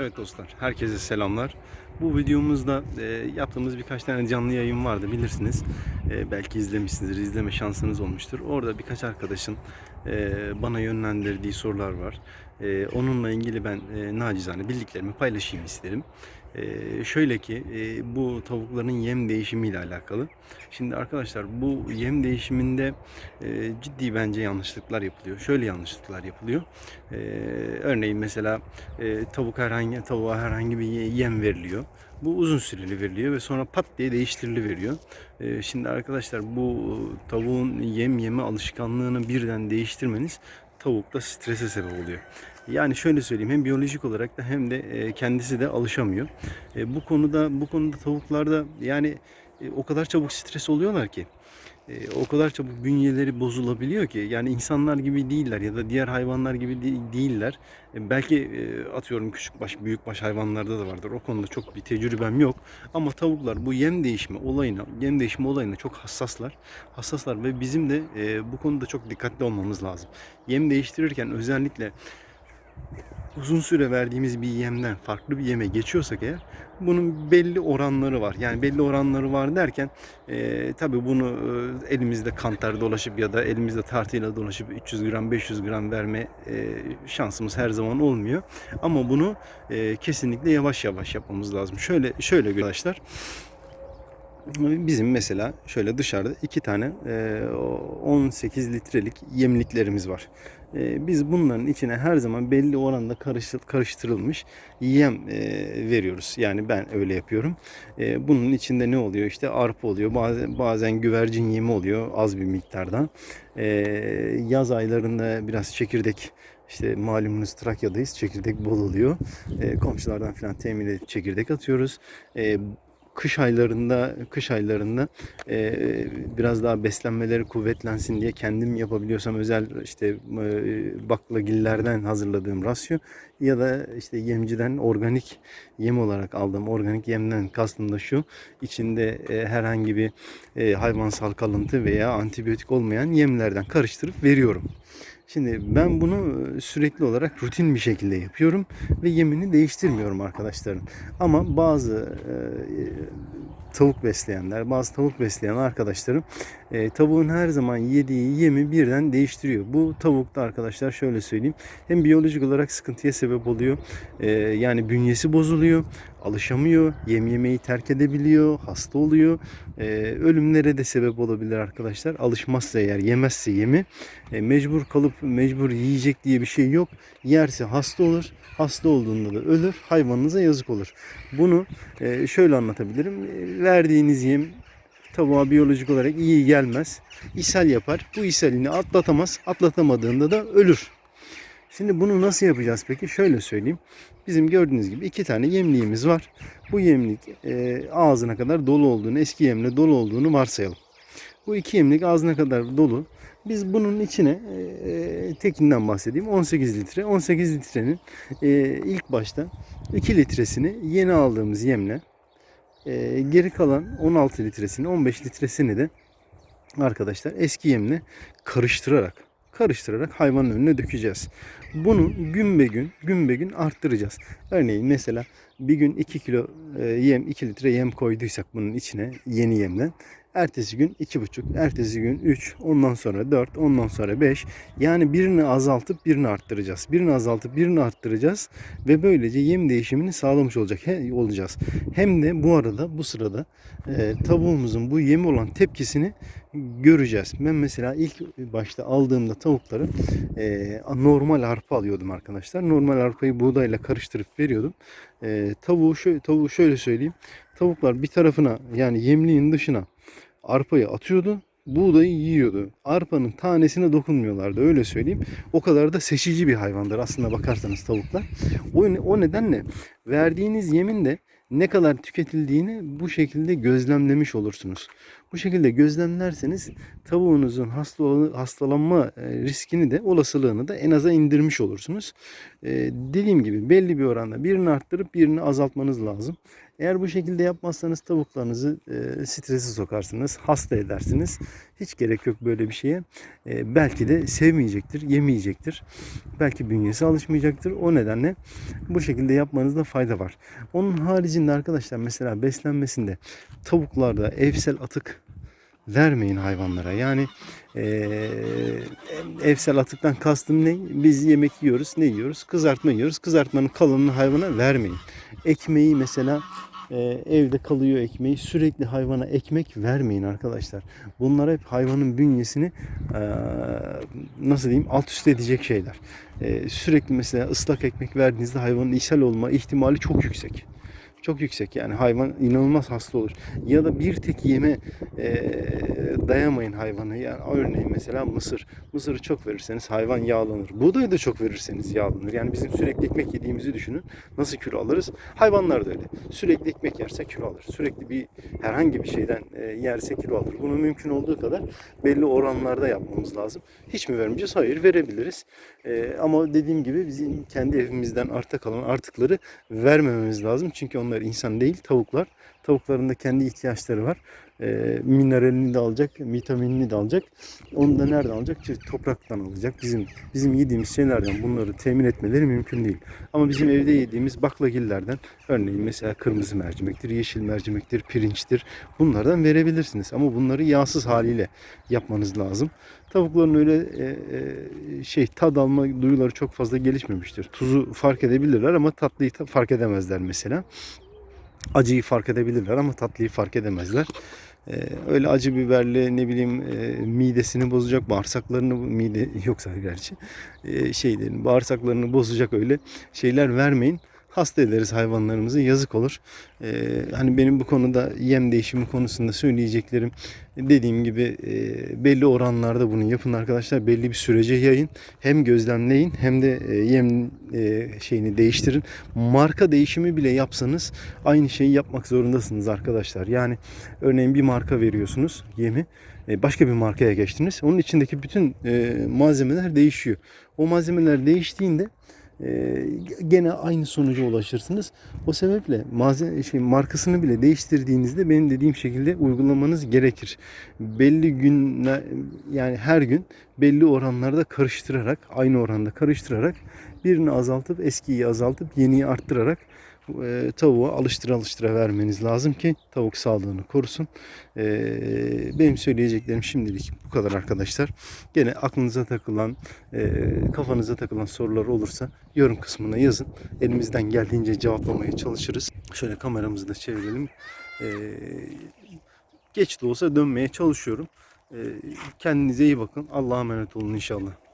Evet dostlar, herkese selamlar. Bu videomuzda e, yaptığımız birkaç tane canlı yayın vardı bilirsiniz. E, belki izlemişsinizdir, izleme şansınız olmuştur. Orada birkaç arkadaşın e, bana yönlendirdiği sorular var. E, onunla ilgili ben e, nacizane bildiklerimi paylaşayım isterim. E, şöyle ki e, bu tavukların yem değişimiyle alakalı. Şimdi arkadaşlar bu yem değişiminde e, ciddi bence yanlışlıklar yapılıyor. Şöyle yanlışlıklar yapılıyor. E, örneğin mesela e, tavuk herhangi tavuğa herhangi bir ye- yem veriliyor. Bu uzun süreli veriliyor ve sonra pat diye değiştiriliveriyor. E, şimdi arkadaşlar bu tavuğun yem yeme alışkanlığını birden değiştirmeniz tavukta strese sebep oluyor. Yani şöyle söyleyeyim hem biyolojik olarak da hem de e, kendisi de alışamıyor. E, bu konuda bu konuda tavuklarda yani e, o kadar çabuk stres oluyorlar ki e, o kadar çabuk bünyeleri bozulabiliyor ki yani insanlar gibi değiller ya da diğer hayvanlar gibi de- değiller. E, belki e, atıyorum küçük baş büyük baş hayvanlarda da vardır. O konuda çok bir tecrübem yok. Ama tavuklar bu yem değişimi olayına, yem değişimi olayına çok hassaslar. Hassaslar ve bizim de e, bu konuda çok dikkatli olmamız lazım. Yem değiştirirken özellikle uzun süre verdiğimiz bir yemden farklı bir yeme geçiyorsak eğer bunun belli oranları var. Yani belli oranları var derken e, tabii bunu e, elimizde kantar dolaşıp ya da elimizde tartıyla dolaşıp 300 gram 500 gram verme e, şansımız her zaman olmuyor. Ama bunu e, kesinlikle yavaş yavaş yapmamız lazım. Şöyle şöyle arkadaşlar bizim mesela şöyle dışarıda iki tane e, 18 litrelik yemliklerimiz var. E, Biz bunların içine her zaman belli oranda karıştı- karıştırılmış yem e, veriyoruz. Yani ben öyle yapıyorum. E, Bunun içinde ne oluyor? İşte arpa oluyor. Bazen, güvercin yemi oluyor az bir miktarda. E, Yaz aylarında biraz çekirdek işte malumunuz Trakya'dayız. Çekirdek bol oluyor. E, komşulardan falan temin edip çekirdek atıyoruz. E, kış aylarında kış aylarında e, biraz daha beslenmeleri kuvvetlensin diye kendim yapabiliyorsam özel işte e, baklagillerden hazırladığım rasyo ya da işte yemciden organik yem olarak aldığım organik yemden kastım da şu içinde e, herhangi bir e, hayvansal kalıntı veya antibiyotik olmayan yemlerden karıştırıp veriyorum. Şimdi ben bunu sürekli olarak rutin bir şekilde yapıyorum ve yemini değiştirmiyorum arkadaşlarım. Ama bazı e, tavuk besleyenler, bazı tavuk besleyen arkadaşlarım e, tavuğun her zaman yediği yemi birden değiştiriyor. Bu tavukta arkadaşlar şöyle söyleyeyim. Hem biyolojik olarak sıkıntıya sebep oluyor. E, yani bünyesi bozuluyor. Alışamıyor. Yem yemeyi terk edebiliyor. Hasta oluyor. E, ölümlere de sebep olabilir arkadaşlar. Alışmazsa eğer yemezse yemi e, mecbur kalıp mecbur yiyecek diye bir şey yok. Yerse hasta olur. Hasta olduğunda da ölür. Hayvanınıza yazık olur. Bunu e, şöyle anlatabilirim. E, Verdiğiniz yem tavuğa biyolojik olarak iyi gelmez. İshal yapar. Bu ishalini atlatamaz. Atlatamadığında da ölür. Şimdi bunu nasıl yapacağız peki? Şöyle söyleyeyim. Bizim gördüğünüz gibi iki tane yemliğimiz var. Bu yemlik e, ağzına kadar dolu olduğunu, eski yemle dolu olduğunu varsayalım. Bu iki yemlik ağzına kadar dolu. Biz bunun içine e, tekinden bahsedeyim. 18 litre. 18 litrenin e, ilk başta 2 litresini yeni aldığımız yemle e, geri kalan 16 litresini 15 litresini de arkadaşlar eski yemle karıştırarak karıştırarak hayvanın önüne dökeceğiz. Bunu gün be gün gün be gün arttıracağız. Örneğin mesela bir gün 2 kilo e, yem 2 litre yem koyduysak bunun içine yeni yemden Ertesi gün 2,5, ertesi gün 3, ondan sonra 4, ondan sonra 5. Yani birini azaltıp birini arttıracağız. Birini azaltıp birini arttıracağız ve böylece yem değişimini sağlamış olacak he, olacağız. Hem de bu arada bu sırada e, tavuğumuzun bu yemi olan tepkisini göreceğiz. Ben mesela ilk başta aldığımda tavukları e, normal arpa alıyordum arkadaşlar. Normal arpayı buğdayla karıştırıp veriyordum. E, tavuğu şöyle tavuğu şöyle söyleyeyim. Tavuklar bir tarafına yani yemliğin dışına arpayı atıyordu. Buğdayı yiyordu. Arpanın tanesine dokunmuyorlardı öyle söyleyeyim. O kadar da seçici bir hayvandır aslında bakarsanız tavuklar. O, o nedenle verdiğiniz yemin de ne kadar tüketildiğini bu şekilde gözlemlemiş olursunuz. Bu şekilde gözlemlerseniz tavuğunuzun hasta, hastalanma e, riskini de olasılığını da en aza indirmiş olursunuz. Ee, dediğim gibi belli bir oranda birini arttırıp birini azaltmanız lazım. Eğer bu şekilde yapmazsanız tavuklarınızı e, strese sokarsınız, hasta edersiniz. Hiç gerek yok böyle bir şeye. E, belki de sevmeyecektir, yemeyecektir. Belki bünyesi alışmayacaktır. O nedenle bu şekilde yapmanızda fayda var. Onun haricinde arkadaşlar mesela beslenmesinde tavuklarda evsel atık vermeyin hayvanlara. Yani eee, evsel atıktan kastım ne? Biz yemek yiyoruz. Ne yiyoruz? Kızartma yiyoruz. Kızartmanın kalanını hayvana vermeyin. Ekmeği mesela eee, evde kalıyor ekmeği. Sürekli hayvana ekmek vermeyin arkadaşlar. Bunlar hep hayvanın bünyesini eee, nasıl diyeyim alt üst edecek şeyler. Eee, sürekli mesela ıslak ekmek verdiğinizde hayvanın ishal olma ihtimali çok yüksek. Çok yüksek yani hayvan inanılmaz hasta olur. Ya da bir tek yeme eee, dayamayın hayvanı. Yani örneğin mesela mısır. Mısırı çok verirseniz hayvan yağlanır. Buğdayı da çok verirseniz yağlanır. Yani bizim sürekli ekmek yediğimizi düşünün. Nasıl kilo alırız? Hayvanlar da öyle. Sürekli ekmek yerse kilo alır. Sürekli bir herhangi bir şeyden e, yerse kilo alır. Bunu mümkün olduğu kadar belli oranlarda yapmamız lazım. Hiç mi vermeyeceğiz? Hayır verebiliriz. E, ama dediğim gibi bizim kendi evimizden arta kalan artıkları vermememiz lazım. Çünkü onlar insan değil tavuklar. Tavukların da kendi ihtiyaçları var. E, mineralini de alacak, vitaminini de alacak. Onu da nereden alacak? İşte topraktan alacak. Bizim bizim yediğimiz şeylerden bunları temin etmeleri mümkün değil. Ama bizim evde yediğimiz baklagillerden örneğin mesela kırmızı mercimektir, yeşil mercimektir, pirinçtir. Bunlardan verebilirsiniz. Ama bunları yağsız haliyle yapmanız lazım. Tavukların öyle e, e, şey tad alma duyuları çok fazla gelişmemiştir. Tuzu fark edebilirler ama tatlıyı ta- fark edemezler mesela. Acıyı fark edebilirler ama tatlıyı fark edemezler. Ee, öyle acı biberli ne bileyim e, midesini bozacak bağırsaklarını mide yoksa gerçi e, şeylerin bağırsaklarını bozacak öyle şeyler vermeyin. Hasta ederiz hayvanlarımızı yazık olur. Ee, hani benim bu konuda yem değişimi konusunda söyleyeceklerim dediğim gibi e, belli oranlarda bunu yapın arkadaşlar. Belli bir sürece yayın. Hem gözlemleyin hem de e, yem e, şeyini değiştirin. Marka değişimi bile yapsanız aynı şeyi yapmak zorundasınız arkadaşlar. Yani örneğin bir marka veriyorsunuz yemi. e, Başka bir markaya geçtiniz. Onun içindeki bütün e, malzemeler değişiyor. O malzemeler değiştiğinde e, gene aynı sonuca ulaşırsınız. O sebeple malzeme şey markasını bile değiştirdiğinizde benim dediğim şekilde uygulamanız gerekir. Belli günler yani her gün belli oranlarda karıştırarak aynı oranda karıştırarak birini azaltıp eskiyi azaltıp yeniyi arttırarak e, tavuğa alıştıra alıştıra vermeniz lazım ki tavuk sağlığını korusun. E, benim söyleyeceklerim şimdilik bu kadar arkadaşlar. Gene aklınıza takılan, e, kafanıza takılan sorular olursa yorum kısmına yazın. Elimizden geldiğince cevaplamaya çalışırız. Şöyle kameramızı da çevirelim. E, geç de olsa dönmeye çalışıyorum. E, kendinize iyi bakın. Allah'a emanet olun inşallah.